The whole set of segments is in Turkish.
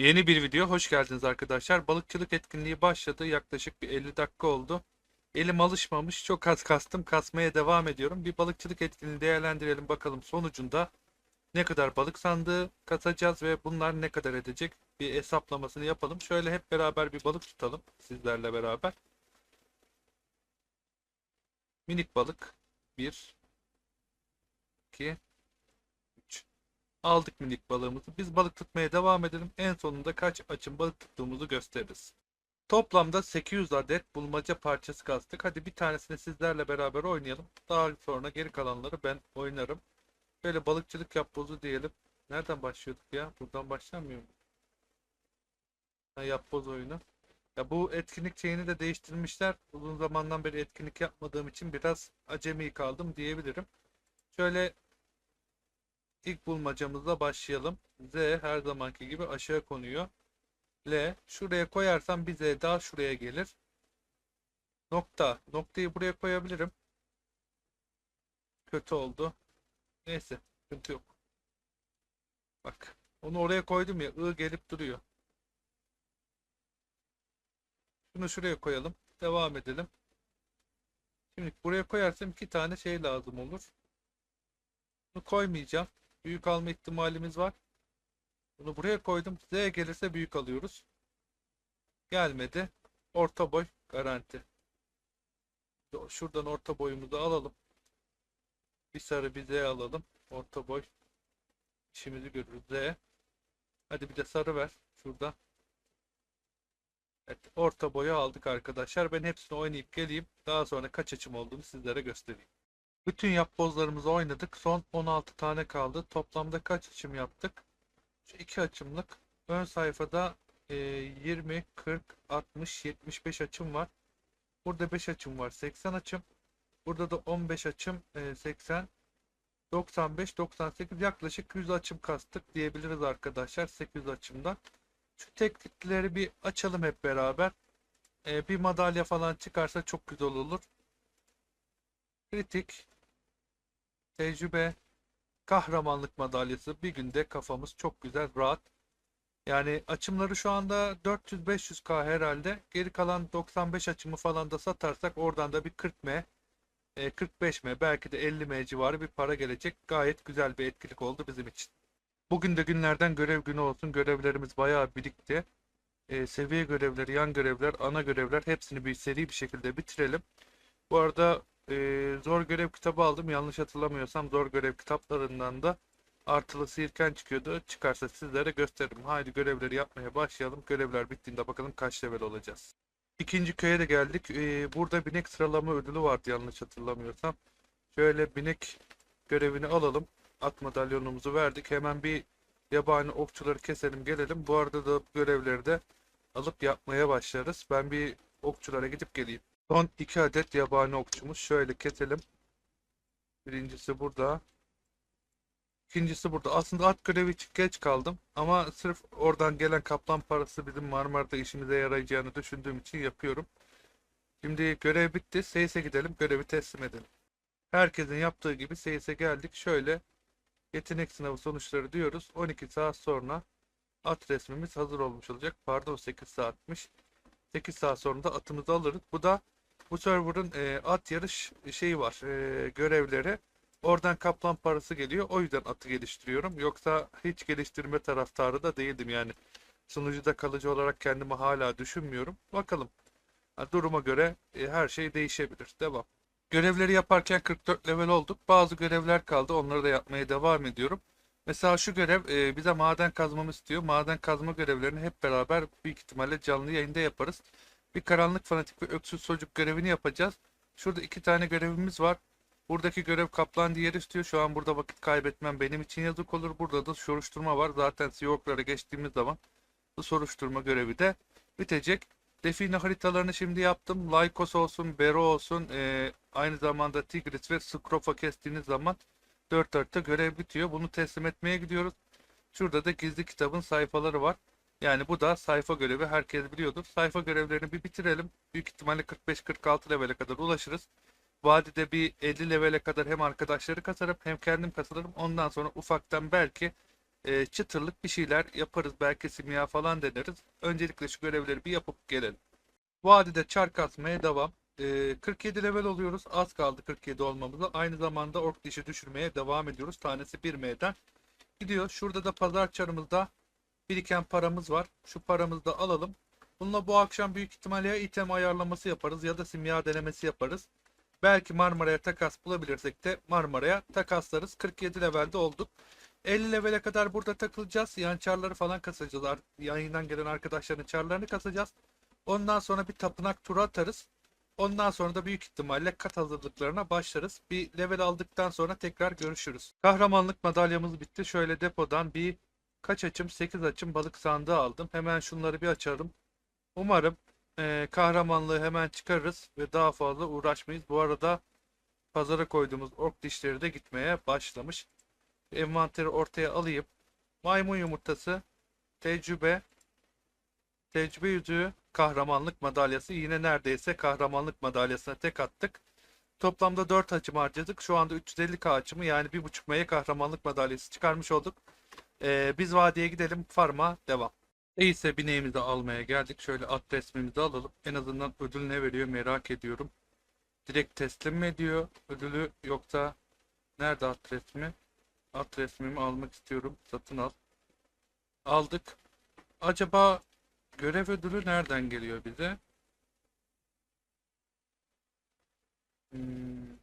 Yeni bir video hoş geldiniz arkadaşlar. Balıkçılık etkinliği başladı. Yaklaşık bir 50 dakika oldu. Elim alışmamış. Çok az kastım. Kasmaya devam ediyorum. Bir balıkçılık etkinliği değerlendirelim bakalım sonucunda ne kadar balık sandığı katacağız ve bunlar ne kadar edecek bir hesaplamasını yapalım. Şöyle hep beraber bir balık tutalım sizlerle beraber. Minik balık 1 2 3 Aldık minik balığımızı. Biz balık tutmaya devam edelim. En sonunda kaç açım balık tuttuğumuzu gösteririz. Toplamda 800 adet bulmaca parçası kastık. Hadi bir tanesini sizlerle beraber oynayalım. Daha sonra geri kalanları ben oynarım. Böyle balıkçılık yapbozu diyelim. Nereden başlıyorduk ya? Buradan başlamıyor mu? Ha, yapboz oyunu. Ya bu etkinlik şeyini de değiştirmişler. Uzun zamandan beri etkinlik yapmadığım için biraz acemi kaldım diyebilirim. Şöyle ilk bulmacamızla başlayalım. Z her zamanki gibi aşağı konuyor. L şuraya koyarsam bir Z daha şuraya gelir. Nokta. Noktayı buraya koyabilirim. Kötü oldu. Neyse. Sıkıntı yok. Bak. Onu oraya koydum ya. I gelip duruyor. Şunu şuraya koyalım. Devam edelim. Şimdi buraya koyarsam iki tane şey lazım olur. Bunu koymayacağım. Büyük alma ihtimalimiz var. Bunu buraya koydum. Z gelirse büyük alıyoruz. Gelmedi. Orta boy garanti. Şuradan orta boyumuzu alalım. Bir sarı bir Z alalım. Orta boy. İşimizi görürüz. Z. Hadi bir de sarı ver. Şurada. Evet, orta boyu aldık arkadaşlar. Ben hepsini oynayıp geleyim. Daha sonra kaç açım olduğunu sizlere göstereyim. Bütün yapbozlarımızı oynadık. Son 16 tane kaldı. Toplamda kaç açım yaptık? Şu iki açımlık. Ön sayfada e, 20, 40, 60, 75 açım var. Burada 5 açım var. 80 açım. Burada da 15 açım. e, 80, 95, 98 yaklaşık 100 açım kastık diyebiliriz arkadaşlar. 800 açımdan. Şu teknikleri bir açalım hep beraber. E, bir madalya falan çıkarsa çok güzel olur. Kritik, tecrübe, kahramanlık madalyası. Bir günde kafamız çok güzel, rahat. Yani açımları şu anda 400-500k herhalde. Geri kalan 95 açımı falan da satarsak oradan da bir 40M, e, 45M belki de 50M civarı bir para gelecek. Gayet güzel bir etkinlik oldu bizim için. Bugün de günlerden görev günü olsun. Görevlerimiz bayağı birikti. E, seviye görevleri, yan görevler, ana görevler hepsini bir seri bir şekilde bitirelim. Bu arada e, zor görev kitabı aldım. Yanlış hatırlamıyorsam zor görev kitaplarından da artılı sihirken çıkıyordu. Çıkarsa sizlere gösteririm. Haydi görevleri yapmaya başlayalım. Görevler bittiğinde bakalım kaç level olacağız. İkinci köye de geldik. E, burada binek sıralama ödülü vardı yanlış hatırlamıyorsam. Şöyle binek görevini alalım. At madalyonumuzu verdik. Hemen bir yabani okçuları keselim gelelim. Bu arada da görevleri de alıp yapmaya başlarız. Ben bir okçulara gidip geleyim. Son iki adet yabani okçumuz. Şöyle keselim. Birincisi burada. İkincisi burada. Aslında at görevi için geç kaldım. Ama sırf oradan gelen kaplan parası bizim Marmara'da işimize yarayacağını düşündüğüm için yapıyorum. Şimdi görev bitti. Seyis'e gidelim. Görevi teslim edelim. Herkesin yaptığı gibi Seyis'e geldik. Şöyle yetenek sınavı sonuçları diyoruz. 12 saat sonra at resmimiz hazır olmuş olacak. Pardon 8 saatmiş. 8 saat sonra da atımızı alırız. Bu da bu server'ın e, at yarış şeyi var. E, görevleri. Oradan kaplan parası geliyor. O yüzden atı geliştiriyorum. Yoksa hiç geliştirme taraftarı da değildim yani. Sunucuda kalıcı olarak kendimi hala düşünmüyorum. Bakalım. Ha, duruma göre e, her şey değişebilir. Devam. Görevleri yaparken 44 level olduk. Bazı görevler kaldı. Onları da yapmaya devam ediyorum. Mesela şu görev e, bize maden kazmamı istiyor. Maden kazma görevlerini hep beraber büyük ihtimalle canlı yayında yaparız. Bir karanlık fanatik ve öksüz çocuk görevini yapacağız. Şurada iki tane görevimiz var. Buradaki görev kaplan diğeri istiyor. Şu an burada vakit kaybetmem benim için yazık olur. Burada da soruşturma var. Zaten Siyoklara geçtiğimiz zaman bu soruşturma görevi de bitecek. Define haritalarını şimdi yaptım. Lycos olsun, Bero olsun, e, aynı zamanda Tigris ve Skrofa kestiğiniz zaman 4 harita görev bitiyor. Bunu teslim etmeye gidiyoruz. Şurada da gizli kitabın sayfaları var. Yani bu da sayfa görevi herkes biliyordur. Sayfa görevlerini bir bitirelim. Büyük ihtimalle 45-46 levele kadar ulaşırız. Vadide bir 50 levele kadar hem arkadaşları kasarım hem kendim kasarım. Ondan sonra ufaktan belki e, çıtırlık bir şeyler yaparız. Belki simya falan deneriz. Öncelikle şu görevleri bir yapıp gelelim. Vadide çark atmaya devam. E, 47 level oluyoruz. Az kaldı 47 olmamıza. Aynı zamanda ork dişi düşürmeye devam ediyoruz. Tanesi 1M'den gidiyor. Şurada da pazar çarımızda biriken paramız var. Şu paramızı da alalım. Bununla bu akşam büyük ihtimalle item ayarlaması yaparız ya da simya denemesi yaparız. Belki Marmara'ya takas bulabilirsek de Marmara'ya takaslarız. 47 levelde olduk. 50 levele kadar burada takılacağız. Yani çarları falan kasacağız. Yayından gelen arkadaşların çarlarını kasacağız. Ondan sonra bir tapınak turu atarız. Ondan sonra da büyük ihtimalle kat hazırlıklarına başlarız. Bir level aldıktan sonra tekrar görüşürüz. Kahramanlık madalyamız bitti. Şöyle depodan bir kaç açım? 8 açım balık sandığı aldım. Hemen şunları bir açalım. Umarım eee, kahramanlığı hemen çıkarırız ve daha fazla uğraşmayız. Bu arada pazara koyduğumuz ork dişleri de gitmeye başlamış. Envanteri ortaya alayım. Maymun yumurtası, tecrübe, tecrübe yüzüğü, kahramanlık madalyası. Yine neredeyse kahramanlık madalyasına tek attık. Toplamda 4 açım harcadık. Şu anda 350k açımı yani 1.5 M'ye kahramanlık madalyası çıkarmış olduk. Eee, biz vadiye gidelim. Farma devam. Neyse bineğimizi almaya geldik. Şöyle at resmimizi alalım. En azından ödül ne veriyor merak ediyorum. Direkt teslim mi ediyor ödülü yoksa nerede at resmi? At resmimi almak istiyorum. Satın al. Aldık. Acaba görev ödülü nereden geliyor bize? Hmm.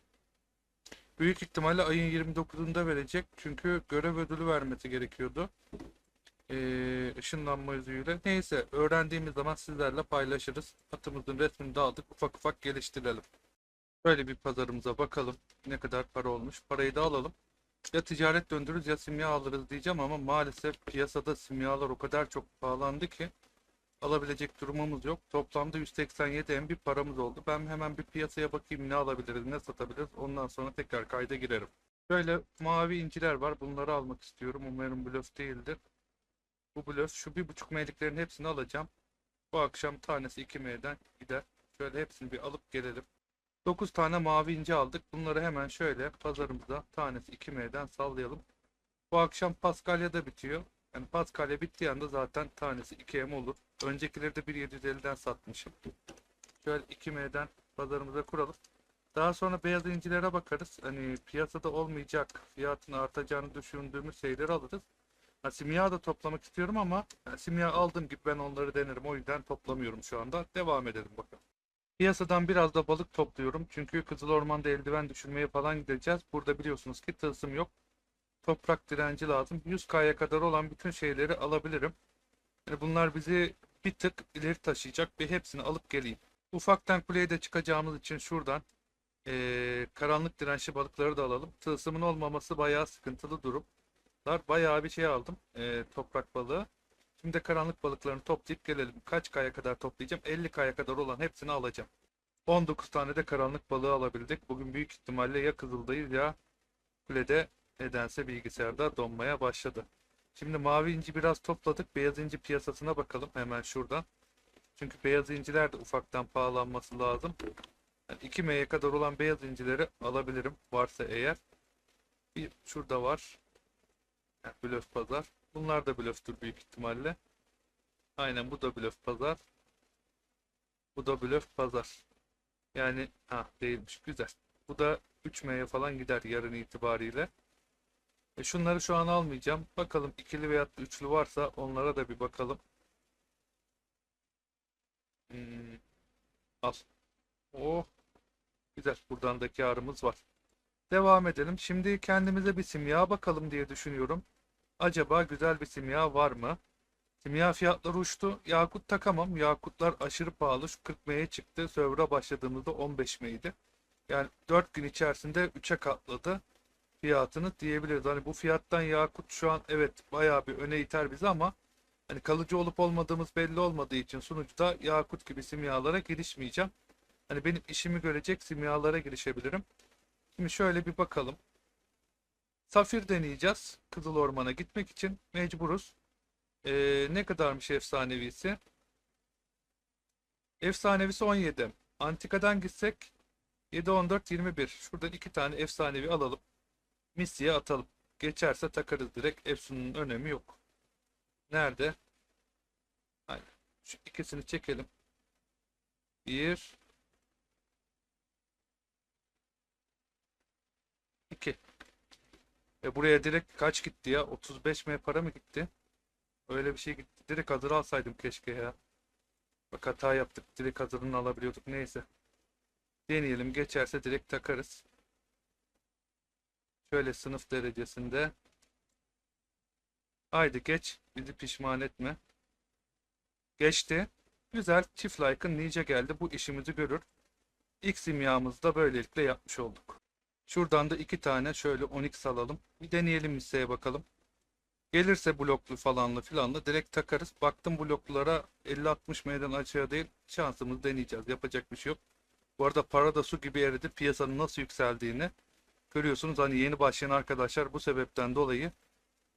Büyük ihtimalle ayın 29'unda verecek. Çünkü görev ödülü vermesi gerekiyordu. Ee, ışınlanma yüzüğüyle. Neyse öğrendiğimiz zaman sizlerle paylaşırız. Atımızın resmini de aldık. Ufak ufak geliştirelim. Böyle bir pazarımıza bakalım. Ne kadar para olmuş. Parayı da alalım. Ya ticaret döndürürüz ya simya alırız diyeceğim ama maalesef piyasada simyalar o kadar çok pahalandı ki alabilecek durumumuz yok. Toplamda 187 M bir paramız oldu. Ben hemen bir piyasaya bakayım ne alabiliriz, ne satabiliriz. Ondan sonra tekrar kayda girerim. Böyle mavi inciler var. Bunları almak istiyorum. Umarım blöf değildir. Bu blöf şu bir buçuk M'liklerin hepsini alacağım. Bu akşam tanesi 2 M'den gider. Şöyle hepsini bir alıp gelelim. 9 tane mavi inci aldık. Bunları hemen şöyle pazarımıza tanesi 2 M'den sallayalım. Bu akşam Paskalya'da bitiyor. Yani Paskalya bittiği anda zaten tanesi 2 M olur. Öncekileri de 1.750'den satmışım. Şöyle 2 M'den pazarımıza kuralım. Daha sonra beyaz incilere bakarız. Hani piyasada olmayacak, fiyatın artacağını düşündüğümüz şeyleri alırız. Ha, simya da toplamak istiyorum ama yani simya aldığım gibi ben onları denerim. O yüzden toplamıyorum şu anda. Devam edelim bakalım. Piyasadan biraz da balık topluyorum. Çünkü Kızıl Orman'da eldiven düşürmeye falan gideceğiz. Burada biliyorsunuz ki tılsım yok. Toprak direnci lazım. 100K'ya kadar olan bütün şeyleri alabilirim. Yani bunlar bizi bir tık ileri taşıyacak ve hepsini alıp geleyim. Ufaktan kuleye de çıkacağımız için şuradan eee, karanlık dirençli balıkları da alalım. Tılsımın olmaması bayağı sıkıntılı durum. Bayağı bir şey aldım. eee, toprak balığı. Şimdi de karanlık balıklarını toplayıp gelelim. Kaç kaya kadar toplayacağım? 50 kaya kadar olan hepsini alacağım. 19 tane de karanlık balığı alabildik. Bugün büyük ihtimalle ya Kızıldayız ya kulede nedense bilgisayarda donmaya başladı. Şimdi mavi inci biraz topladık. Beyaz inci piyasasına bakalım hemen şuradan. Çünkü beyaz inciler de ufaktan pahalanması lazım. Yani 2 M'ye kadar olan beyaz incileri alabilirim varsa eğer. Bir şurada var. Yani blöf pazar. Bunlar da blöftür büyük ihtimalle. Aynen bu da blöf pazar. Bu da blöf pazar. Yani ha değilmiş güzel. Bu da 3 M'ye falan gider yarın itibariyle. E şunları şu an almayacağım. Bakalım ikili veya üçlü varsa onlara da bir bakalım. Hmm, al. Oh. Güzel. Buradan da karımız var. Devam edelim. Şimdi kendimize bir simya bakalım diye düşünüyorum. Acaba güzel bir simya var mı? Simya fiyatları uçtu. Yakut takamam. Yakutlar aşırı pahalı. Şu 40 M'ye çıktı. Server'a başladığımızda 15 M'ydi. Yani 4 gün içerisinde 3'e katladı fiyatını diyebiliriz. Hani bu fiyattan Yakut şu an evet bayağı bir öne iter bizi ama hani kalıcı olup olmadığımız belli olmadığı için sunucuda Yakut gibi simyalara girişmeyeceğim. Hani benim işimi görecek simyalara girişebilirim. Şimdi şöyle bir bakalım. Safir deneyeceğiz. Kızıl Orman'a gitmek için mecburuz. Ee, ne kadarmış efsanevisi? Efsanevisi 17. Antikadan gitsek 7, 14, 21. Şuradan iki tane efsanevi alalım. Misy'ye atalım. Geçerse takarız direkt. Efsun'un önemi yok. Nerede? Aynen. Şu ikisini çekelim. Bir. iki. E buraya direkt kaç gitti ya? 35 M para mı gitti? Öyle bir şey gitti. Direkt hazır alsaydım keşke ya. Bak hata yaptık. Direkt hazırını alabiliyorduk. Neyse. Deneyelim. Geçerse direkt takarız. Şöyle sınıf derecesinde. Haydi geç. Bizi pişman etme. Geçti. Güzel. Çift like'ın nice geldi. Bu işimizi görür. İlk simyamızı da böylelikle yapmış olduk. Şuradan da iki tane şöyle onyx alalım. Bir deneyelim listeye bakalım. Gelirse bloklu falanlı filanlı direkt takarız. Baktım bloklulara 50-60 meydan aşağı değil. Şansımızı deneyeceğiz. Yapacak bir şey yok. Bu arada para da su gibi eridi. Piyasanın nasıl yükseldiğini görüyorsunuz. Hani yeni başlayan arkadaşlar bu sebepten dolayı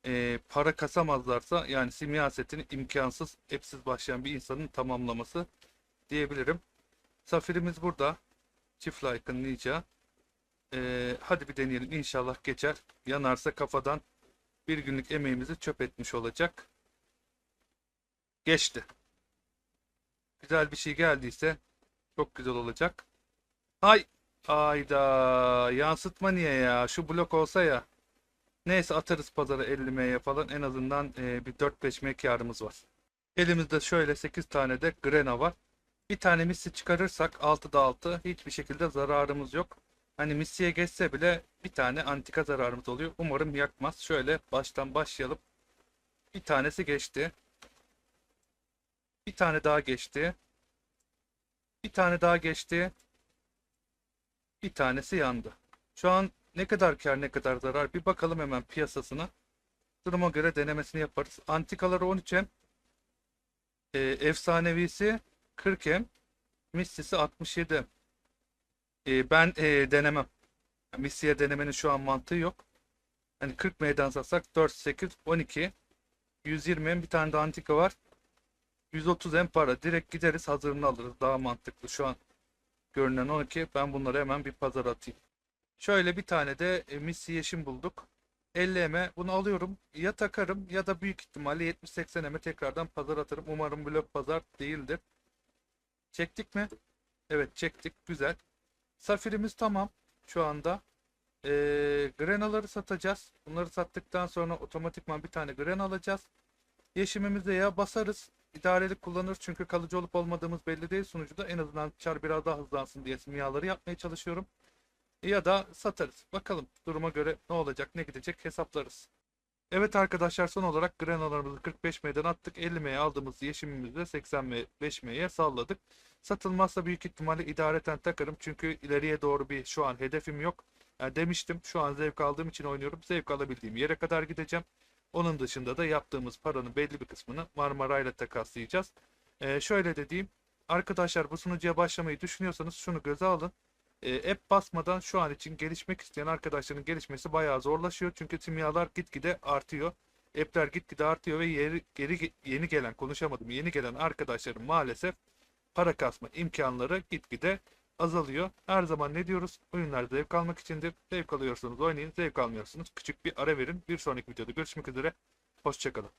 e, para kasamazlarsa yani simya setini imkansız, hepsiz başlayan bir insanın tamamlaması diyebilirim. Safirimiz burada. Çift like'ın ninja. E, hadi bir deneyelim. İnşallah geçer. Yanarsa kafadan bir günlük emeğimizi çöp etmiş olacak. Geçti. Güzel bir şey geldiyse çok güzel olacak. Hay! Ayda yansıtma niye ya? Şu blok olsa ya. Neyse atarız pazara 50 M'ye falan. En azından e, bir 4-5 M karımız var. Elimizde şöyle 8 tane de Grena var. Bir tane missi çıkarırsak 6'da 6 hiçbir şekilde zararımız yok. Hani missiye geçse bile bir tane antika zararımız oluyor. Umarım yakmaz. Şöyle baştan başlayalım. Bir tanesi geçti. Bir tane daha geçti. Bir tane daha geçti. Bir tanesi yandı. Şu an ne kadar kar ne kadar zarar bir bakalım hemen piyasasına. Duruma göre denemesini yaparız. Antikaları 13M. E, efsanevisi 40M. Missisi 67. E, ben e, denemem. Missiye denemenin şu an mantığı yok. Hani 40 meydan satsak 4, 8, 12. 120 M bir tane de antika var. 130 M para. Direkt gideriz hazırını alırız. Daha mantıklı şu an. Görünen 12. Ben bunları hemen bir pazara atayım. Şöyle bir tane de e, Missy Yeşim bulduk. 50 M'e bunu alıyorum. Ya takarım ya da büyük ihtimalle 70-80 M'e tekrardan pazar atarım. Umarım blok pazar değildir. Çektik mi? Evet çektik. Güzel. Safirimiz tamam şu anda. Ee, Grenaları satacağız. Bunları sattıktan sonra otomatikman bir tane Grena alacağız. Yeşimimize ya basarız. İdarelik kullanırız çünkü kalıcı olup olmadığımız belli değil sunucuda. En azından çar biraz daha hızlansın diye simyaları yapmaya çalışıyorum. Ya da satarız. Bakalım duruma göre ne olacak ne gidecek hesaplarız. Evet arkadaşlar son olarak Grena'larımızı 45 M'den attık. 50 M'ye aldığımız yeşimimizi de 85 M'ye salladık. Satılmazsa büyük ihtimalle idareten takarım. Çünkü ileriye doğru bir şu an hedefim yok. Yani demiştim şu an zevk aldığım için oynuyorum. Zevk alabildiğim yere kadar gideceğim. Onun dışında da yaptığımız paranın belli bir kısmını Marmara ile takaslayacağız. Ee, şöyle dediğim arkadaşlar bu sunucuya başlamayı düşünüyorsanız şunu göze alın. E, app basmadan şu an için gelişmek isteyen arkadaşların gelişmesi bayağı zorlaşıyor. Çünkü simyalar gitgide artıyor. App'ler gitgide artıyor ve yeri, geri yeni gelen konuşamadım yeni gelen arkadaşların maalesef para kasma imkanları gitgide azalıyor. Her zaman ne diyoruz? Oyunlar zevk almak içindir. Zevk alıyorsanız oynayın, zevk almıyorsunuz. Küçük bir ara verin. Bir sonraki videoda görüşmek üzere. Hoşçakalın.